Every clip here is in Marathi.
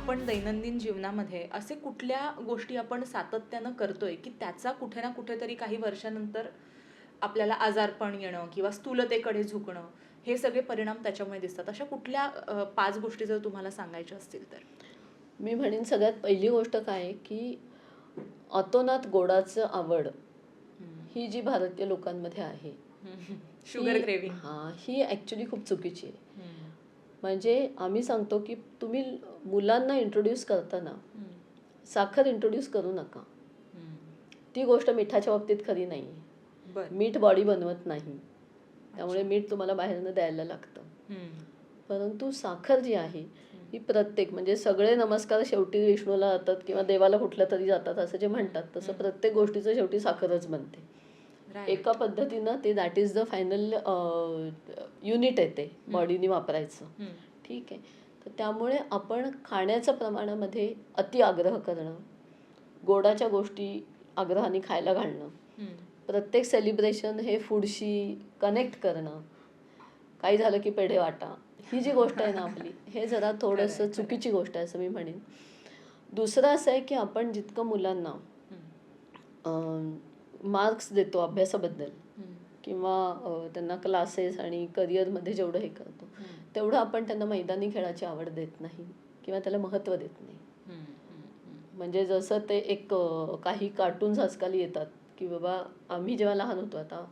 आपण दैनंदिन जीवनामध्ये असे कुठल्या गोष्टी आपण सातत्यानं करतोय की त्याचा कुठे ना कुठेतरी काही वर्षानंतर आपल्याला आजारपण येणं किंवा स्थूलतेकडे झुकणं हे सगळे परिणाम त्याच्यामुळे दिसतात. अशा कुठल्या पाच गोष्टी जर तुम्हाला सांगायच्या असतील तर? मी म्हणेन सगळ्यात पहिली गोष्ट काय आहे की अतोनात गोडाचं आवड ही जी भारतीय लोकांमध्ये आहे शुगर ही- ग्रेव्हिंग हा ही ॲक्च्युली खूप चुकीची आहे. म्हणजे आम्ही सांगतो की तुम्ही मुलांना इंट्रोड्यूस करताना साखर इंट्रोड्यूस करू नका. ती गोष्ट मिठाच्या बाबतीत खरी नाही मीठ बॉडी बनवत नाही. त्यामुळे मीठ तुम्हाला बाहेरनं द्यायला लागतं. परंतु साखर जी आहे ही प्रत्येक म्हणजे सगळे नमस्कार शेवटी विष्णूला जातात किंवा देवाला कुठल्या तरी जातात असं जे म्हणतात तसं प्रत्येक गोष्टीचं शेवटी साखरच बनते. एका पद्धतीनं ते that is the final unit येते बॉडीने वापरायचं. ठीक आहे. तर त्यामुळे आपण खाण्याच्या प्रमाणामध्ये अति आग्रह करणं गोडाच्या गोष्टी आग्रहाने खायला घालणं प्रत्येक सेलिब्रेशन हे फूडशी कनेक्ट करणं काही झालं की पेढे वाटा ही जी गोष्ट आहे ना आपली हे जरा थोडंसं चुकीची गोष्ट आहे असं मी म्हणेन. दुसरं असं आहे की आपण जितकं मुलांना मार्क्स देतो अभ्यासाबद्दल. किंवा त्यांना क्लासेस आणि करिअरमध्ये जेवढं हे करतो तेवढं आपण त्यांना मैदानी खेळाची आवड देत नाही किंवा त्याला महत्त्व देत नाही. म्हणजे जसं ते एक काही कार्टून्स आजकाल येतात की बाबा आम्ही जेव्हा लहान होतो आता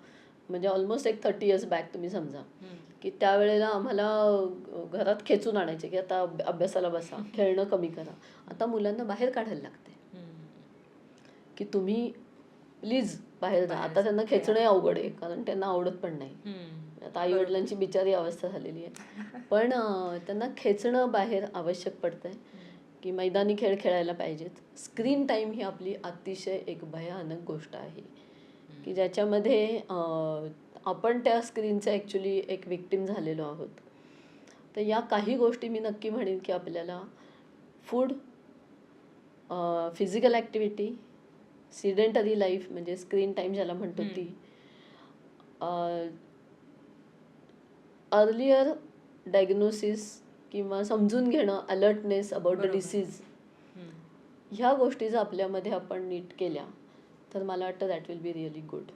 म्हणजे ऑलमोस्ट एक थर्टी इयर्स बॅक तुम्ही समजा की त्यावेळेला आम्हाला घरात खेचून आणायचे की आता अभ- अभ्यासाला बसा खेळणं कमी करा. आता मुलांना बाहेर काढायला लागते की तुम्ही प्लीज बाहेर जा. आता त्यांना खेचणे अवघड आहे कारण त्यांना आवडत पण नाही. आता आई वडिलांची बिचारी अवस्था झालेली आहे. पण त्यांना खेचणं बाहेर आवश्यक पडतंय की मैदानी खेळ खेळायला पाहिजेत. स्क्रीन टाईम ही आपली अतिशय एक भयानक गोष्ट आहे. की ज्याच्यामध्ये आपण त्या स्क्रीनचा ॲक्च्युली एक विक्टीम झालेलो आहोत. तर या काही गोष्टी मी नक्की म्हणेन की आपल्याला food physical activity sedentary life म्हणजे स्क्रीन टाईम ज्याला म्हणतो ती. अर्लियर डायग्नोसिस किंवा समजून घेणं अलर्टनेस अबाउट द. डिसीज ह्या गोष्टी जर आपल्यामध्ये आपण नीट केल्या तर मला वाटतं that will be really good